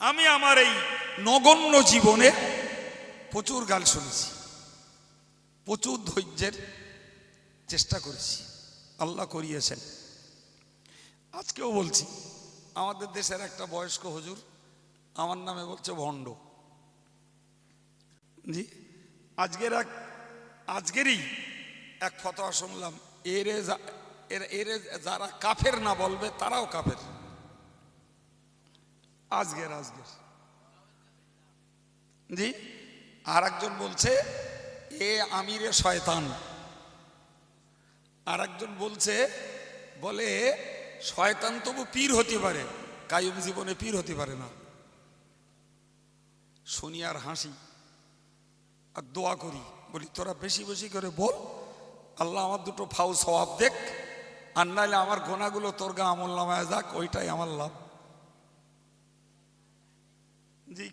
আমি আমার এই নগণ্য জীবনে প্রচুর গাল শুনেছি, প্রচুর ধৈর্যের চেষ্টা করেছি। আল্লাহ করিয়েছেন। আজকেও বলছি, আমাদের দেশের একটা বয়স্ক হুজুর, আমার নামে বলছে ভণ্ড। জি, আজকের এক, আজকেরই এক ফতোয়া শুনলাম, এরে এরে যারা কাফের না বলবে, তারাও কাফের। আজকের আজকের জি আর একজন বলছে, এ আমিরে শয়তান। আর একজন বলছে, বলে, শয়তান তবু পীর হতে পারে, কায়ুম জীবনে পীর হতে পারে না। শুনি আর হাসি, আর দোয়া করি, বলি, তোরা বেশি বেশি করে বল, আল্লাহ আমার দুটো ফাউ স্বভাব দেখ, আর নাহলে আমার গোনাগুলো তোর গা আমল নামায় যাক, ওইটাই আমার লাভ। জি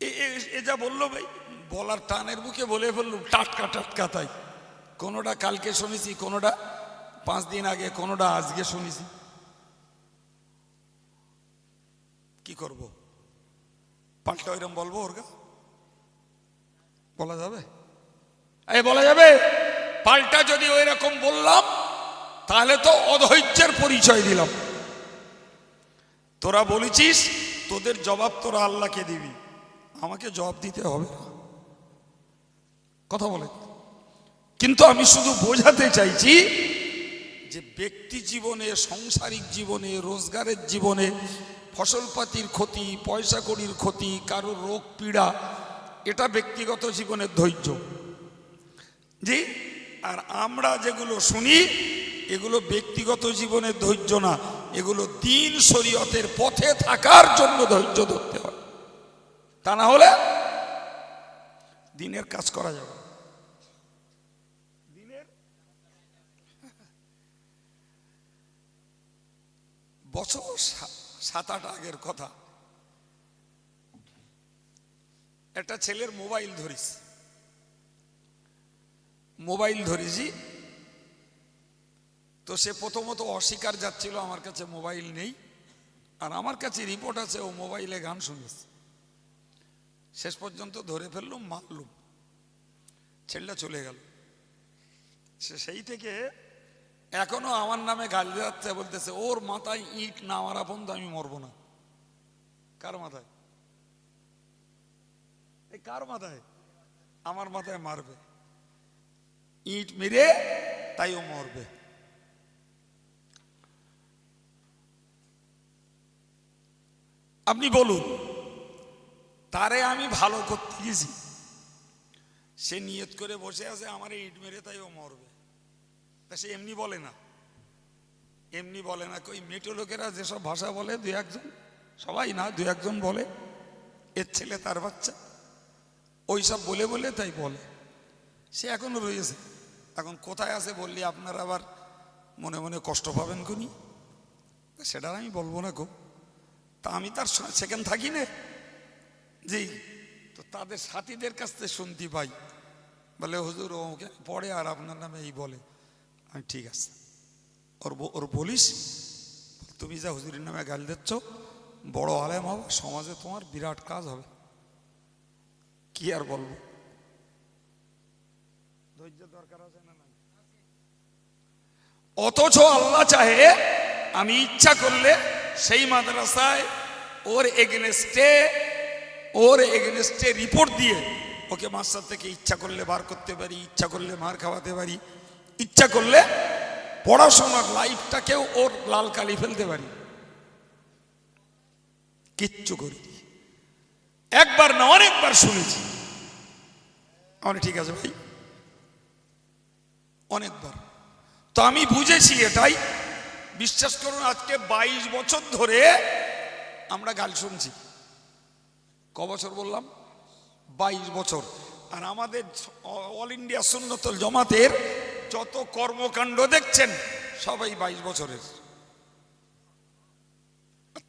এ- যা বলল ভাই, বলার টানের বুকে বলে ফেললুম, টাটকা টাটকা তাই। কোনোটা কালকে শুনেছি কোনোটা পাঁচ দিন আগে কোনোটা আজকে শুনেছি। কি করব? পাল্টা ওইরকম বলব ওর বলা যাবে? এই, বলা যাবে? পাল্টা যদি ওই রকম বললাম, তাহলে তো অধৈর্যের পরিচয় দিলাম। তোরা বলেছিস তোদের জবাব তোরা আল্লাহকে দিবি। আমাকে জবাব দিতে হবে না। কথা বলে। কিন্তু আমি শুধু বোঝাতে চাইছি যে ব্যক্তি জীবনে, সাংসারিক জীবনে, রোজগারের জীবনে, ফসলপাতির ক্ষতি পয়সা কড়ির ক্ষতি, কারোর রোগ, পীড়া, এটা ব্যক্তিগত জীবনের ধৈর্য। জি? আর আমরা যেগুলো শুনি, এগুলো ব্যক্তিগত জীবনের ধৈর্য না। এগুলো দিন শরীয়তের পথে থাকার জন্য ধৈর্য ধরতে হয়। তা না হলে দিনের কাজ করা যাবে দিনের? বছর সাত আট আগের কথা। একটা ছেলের মোবাইল ধরিস। মোবাইল ধরেছি তো সে প্রথমত অস্বীকার যাচ্ছিল, আমার কাছে মোবাইল নেই। আর আমার কাছে রিপোর্ট আছে, ও মোবাইলে গান শুনেছে। শেষ পর্যন্ত ধরে ফেললুম, মারলুম। ছেলেটা চলে গেল। সে সেই থেকে এখনও আমার নামে গাল যাচ্ছে বলতেছে, ওর মাথায় ইট না মারা পর্যন্ত আমি মরবো না। কার মাথায়? এই কার মাথায়? আমার মাথায় মারবে। ইট মেরে তাই ও মরবে। আপনি বলুন, তারে আমি ভালো করতে গেছি। সে নিয়ত করে বসে আছে, আমার ইট মেরে তাই ও মরবে। তা সে এমনি বলে না। এমনি বলে না, কই মেটো লোকেরা যেসব ভাষা বলে, দু একজন, সবাই না, দু একজন বলে, এর ছেলে তার বাচ্চা। ওই সব বলে বলে তাই বলে। সে এখনও রয়েছে। এখন কোথায় আছে বললি আপনারা আবার মনে মনে কষ্ট পাবেন কোনি সেটা আমি বলব না গো। তা আমি তার সেখান থাকি না। জি, তো তাদের সাথীদের কাছ থেকে শুনতে পাই বলে, হুজুর ওকে পড়ে আর আপনার নামে এই বলে। আমি, ঠিক আছে। ওর ওর বলিস, তুমি যা হুজুরের নামে গাল দিচ্ছ, বড় আলেম হবে, সমাজে তোমার বিরাট কাজ হবে। কি আর বলব? ধৈর্য দরকার আছে না? অথচ আল্লাহ চাহে, আমি ইচ্ছা করলে সেই মাদ্রাসায় ওর এগেনস্টে ওর এগেনস্টে রিপোর্ট দিয়ে ওকে মাস্টার থেকে ইচ্ছা করলে বার করতে পারি, ইচ্ছা করলে মার খাওয়াতে পারি, ইচ্ছা করলে পড়াশোনার লাইফটাকেও ওর লাল কালি ফেলতে পারি। কিচ্ছু করি একবার না, অনেকবার শুনেছি। আমার ঠিক আছে ভাই? অনেকবার। তো আমি বুঝেছি এটাই বিশ্বাস করুন, আজকে বাইশ বছর ধরে আমরা গাল শুনছি। ক বছর বললাম? বাইশ বছর। আর আমাদের অল ইন্ডিয়া সুন্নতল জমাতের যত কর্মকাণ্ড দেখছেন, সবাই বাইশ বছরের।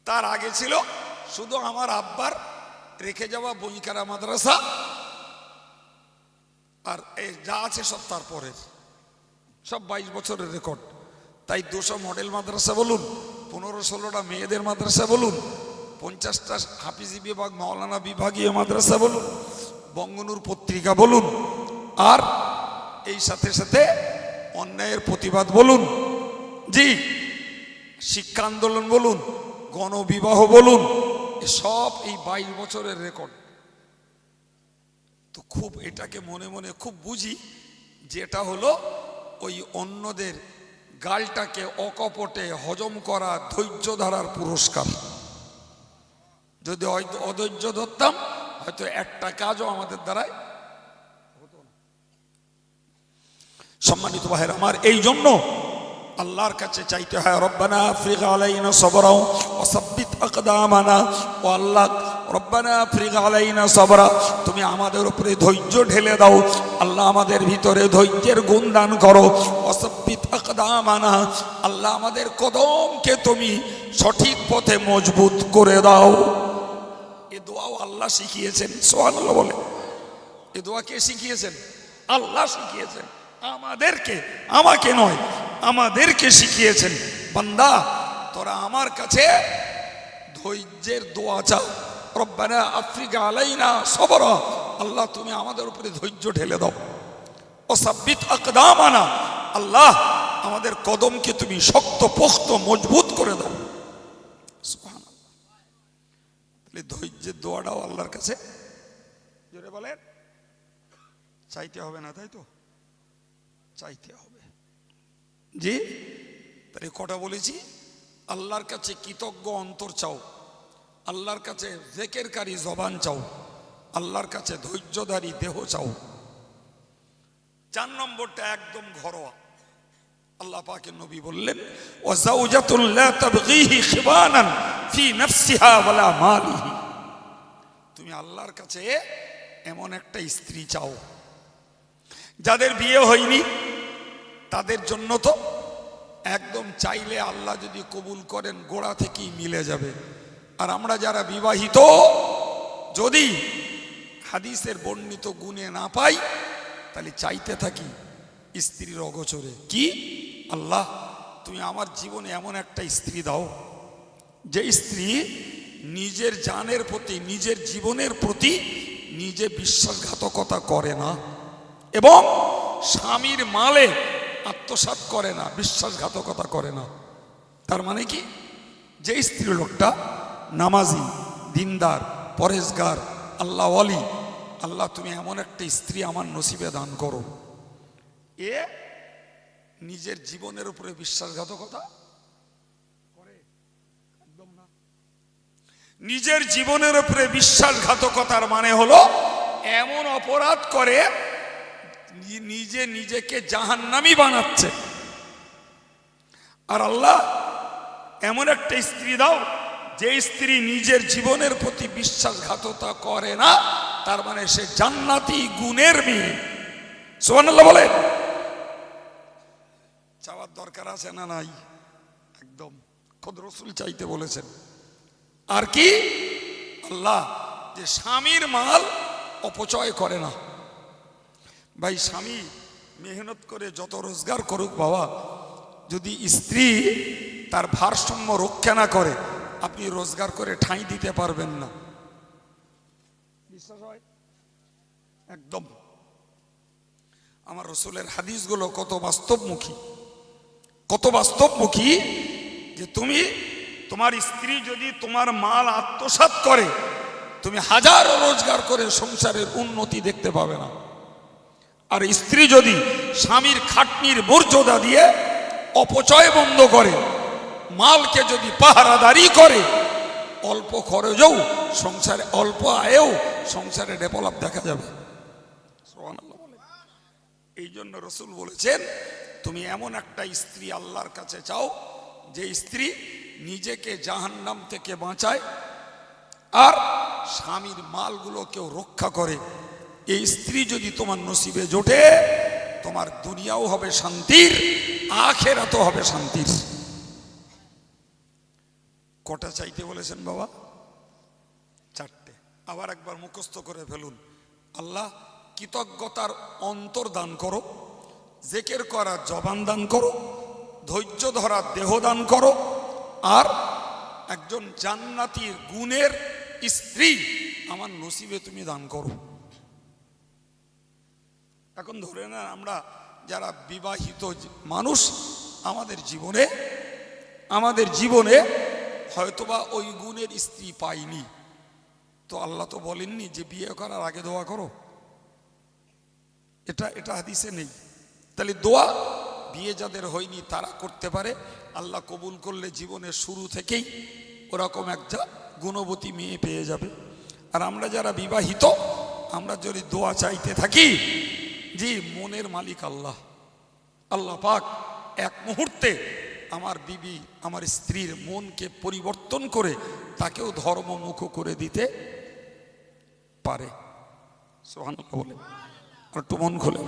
তার আগে ছিল শুধু আমার আব্বার রেখে যাওয়া বইকারা মাদ্রাসা, আর এই যা আছে সব তারপরের। সব বাইশ বছরের রেকর্ড। তাই দুশো মডেল মাদ্রাসা বলুন, পনেরো ষোলোটা মেয়েদের মাদ্রাসা বলুন, পঞ্চাশটা হাফিজি বিভাগ মাওলানা বিভাগীয় মাদ্রাসা বলুন, বঙ্গনুর পত্রিকা বলুন, আর এই সাথে সাথে অন্যায়ের প্রতিবাদ বলুন, জি, শিক্ষা আন্দোলন বলুন, গণবিবাহ বলুন সব এই বাইশ বছরের রেকর্ড। তো খুব এটাকে মনে মনে খুব বুঝি, যেটা হলো ওই অন্যদের গালটাকে অকপটে হজম করা ধৈর্য ধরার পুরস্কার যদি অধৈর্য ধরতাম, হয়তো একটা কাজও আমাদের না। সম্মানিত ভাইয়ের, আমার এই জন্য আল্লাহর কাছে চাইতে হয়, রব্বানা আফ্রিক আলাইনা সবরাও অসাব্বিত আকদামানা ও আল্লাহ রব্বানা আফ্রিক আলাইনা সবরা, তুমি আমাদের উপরে ধৈর্য ঢেলে দাও। আল্লাহ আমাদের ভিতরে ধৈর্যের গুণ দান করো। অসাব্বিত আকদামানা, আল্লাহ আমাদের কদমকে তুমি সঠিক পথে মজবুত করে দাও। এ দোয়াও আল্লাহ শিখিয়েছেন সোহান বলে। এ দোয়া কে শিখিয়েছেন? আল্লাহ শিখিয়েছেন। আমাদেরকে, আমাকে নয়, আমাদেরকে শিখিয়েছেন। বান্দা, তোরা আমার কাছে ধৈর্যের দোয়া চাও। রব্বানা আফ্রিকা আলাইনা সবর। আল্লাহ, তুমি আমাদের উপরে ধৈর্য ঢেলে দাও। ও সাব্বিত আকদামানা। আল্লাহ, আমাদের কদমকে তুমি শক্ত, পোক্ত, মজবুত করে দাও। তাহলে ধৈর্যের দোয়াটাও আল্লাহর কাছে। জোরে বলেন। চাইতে হবে না, তাই তো? চাইতে হবে। জি? তাহলে কটা বলেছি? আল্লাহর কাছে কৃতজ্ঞ অন্তর চাও। আল্লাহর কাছে জেকেরকারী জবান চাও, আল্লাহর কাছে ধৈর্যধারী দেহ চাও। চার নম্বরটা একদম ঘরোয়া। আল্লাহ পাকের নবী বললেন তুমি আল্লাহর কাছে এমন একটা স্ত্রী চাও, যাদের বিয়ে হয়নি, তাদের জন্য তো একদম চাইলে আল্লাহ যদি কবুল করেন, গোড়া থেকেই মিলে যাবে। আর আমরা যারা বিবাহিত, যদি হাদিসের বর্ণিত গুণে না পাই, তাহলে চাইতে থাকি স্ত্রীর অগোচরে। কি? আল্লাহ, তুমি আমার জীবনে এমন একটা স্ত্রী দাও, যে স্ত্রী নিজের জানের প্রতি, নিজের জীবনের প্রতি নিজে বিশ্বাসঘাতকতা করে না এবং স্বামীর মালে আত্মসাৎ করে না, বিশ্বাসঘাতকতা করে না। তার মানে কি? যে স্ত্রী লোকটা নামাজি, দিনদার, পরেশগার, আল্লাহ অলি আল্লাহ, তুমি এমন একটা স্ত্রী আমার নসিবে দান করো। এ নিজের জীবনের উপরে বিশ্বাসঘাতকতা? নিজের জীবনের উপরে বিশ্বাসঘাতকতার মানে হলো এমন অপরাধ করে নিজে নিজেকে জাহান্নামি বানাচ্ছে। আর আল্লাহ, এমন একটা স্ত্রী দাও যে স্ত্রী নিজের জীবনের প্রতি বিশ্বাসঘাততা করে না, তার মানে সে জান্নাতি গুণের মেয়ে। সোহানাল্লাহ বলেন। চাওয়ার দরকার আছে না নাই? একদম। খোদ রসুল চাইতে বলেছেন। আর কি? আল্লাহ যে স্বামীর মাল অপচয় করে না। ভাই, স্বামী মেহনত করে যত রোজগার করুক বাবা, যদি স্ত্রী তার ভারসাম্য রক্ষা না করে আপনি রোজগার করে ঠাঁই দিতে পারবেন না। বিশ্বাস হয়? একদম। আমার রসুলের হাদিসগুলো কত বাস্তবমুখী। কত বাস্তবমুখী যে তুমি তোমার স্ত্রী যদি তোমার মাল আত্মসাৎ করে তুমি হাজারো রোজগার করে সংসারের উন্নতি দেখতে পাবে না। আর স্ত্রী যদি স্বামীর খাটনির মর্যাদা দিয়ে অপচয় বন্ধ করে মালকে যদি পাহারাদারি করে, অল্প খরচেও, সংসারে অল্প আয়েও সংসারে ডেভেলপ দেখা যাবে। এই জন্য রসুল বলেছেন, তুমি এমন একটা স্ত্রী আল্লাহর কাছে চাও, যে স্ত্রী নিজেকে জাহান্নাম থেকে বাঁচায় আর স্বামীর মালগুলোকেও রক্ষা করে। এই স্ত্রী যদি তোমার নসিবে জোটে, তোমার দুনিয়াও হবে শান্তির, আখেরাতও হবে শান্তির। কটা চাইতে বলেছেন বাবা? চারটে। আবার একবার মুখস্থ করে ফেলুন। আল্লাহ, কৃতজ্ঞতার অন্তর দান করো, জেকের করার জবান দান করো, ধৈর্য ধরার দেহ দান করো, আর একজন জান্নাতির গুণের স্ত্রী আমার নসিবে তুমি দান করো। এখন ধরে না আমরা যারা বিবাহিত মানুষ, আমাদের জীবনে আমাদের জীবনে হয়তোবা ওই গুণের স্ত্রী পাইনি। তো আল্লাহ তো বলেননি যে বিয়ে করার আগে দোয়া করো। এটা এটা হাদিসে নেই। তাহলে দোয়া বিয়ে যাদের হয়নি তারা করতে পারে। আল্লাহ কবুল করলে জীবনের শুরু থেকেই ওরকম একটা গুণবতী মেয়ে পেয়ে যাবে। আর আমরা যারা বিবাহিত, আমরা যদি দোয়া চাইতে থাকি জি মনের মালিক আল্লাহ। আল্লাহ পাক এক মুহূর্তে আমার বিবি আমার স্ত্রীর মনকে পরিবর্তন করে তাকেও ধর্মমুখ করে দিতে পারে। বলে। আর একটু মন খুলে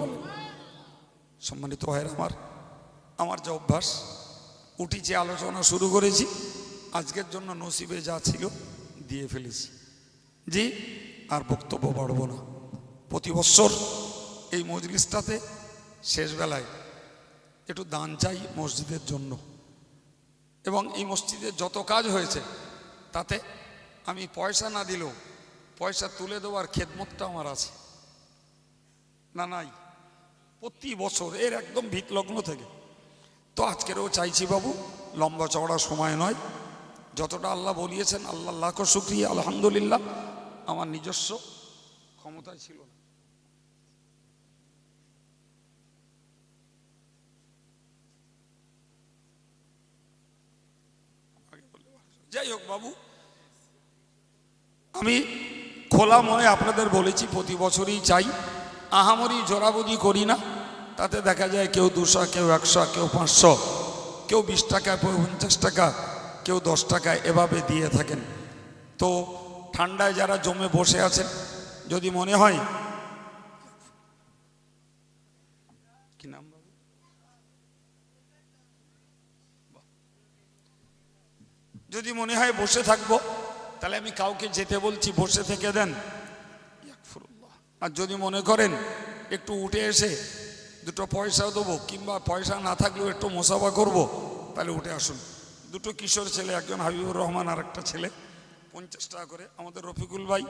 সম্মানিত ভাইয়ের, আমার আমার যা অভ্যাস, উঠি যে আলোচনা শুরু করেছি, আজকের জন্য নসিবে যা ছিল দিয়ে ফেলেছি। জি, আর বক্তব্য বাড়ব না। প্রতি বৎসর এই মজলিসটাতে শেষ বেলায় একটু দান চাই মসজিদের জন্য। এবং এই মসজিদের যত কাজ হয়েছে, তাতে আমি পয়সা না দিলেও পয়সা তুলে দেওয়ার খেদমতটা আমার আছে। না, নাই, প্রতি বছর এর একদম ভিতলগ্ন থেকে। তো আজকেরও চাইছি বাবু, লম্বা চওড়া সময় নয়। যতটা আল্লাহ বলিয়েছেন, আল্লাহ লাখ শুক্রিয়া, আলহামদুলিল্লাহ। আমার নিজস্ব ক্ষমতায় ছিল না। যাই হোক বাবু, আমি খোলা মনে আপনাদের বলেছি প্রতি বছরই চাই। আহামরি জোরাবুদি করি না, তাতে দেখা যায় কেউ দুশো, কেউ একশো, কেউ পাঁচশো, কেউ বিশ টাকা, কেউ পঞ্চাশ টাকা, কেউ দশ টাকা এভাবে দিয়ে থাকেন। তো ঠান্ডায় যারা জমে বসে আছেন, যদি মনে হয় কি নাম বাবু? বাহ। যদি মনে হয় বসে থাকব, তাহলে আমি কাউকে যেতে বলছি, বসে থেকে দেন। আর যদি মনে করেন একটু উঠে এসে দুটো পয়সা দেবো, কিংবা পয়সা না থাকলেও একটু মোসাফা করব, তাহলে উঠে আসুন। দুটো কিশোর ছেলে, একজন হাবিবুর রহমান আর একটা ছেলে, পঞ্চাশ টাকা করে। আমাদের রফিকুল ভাই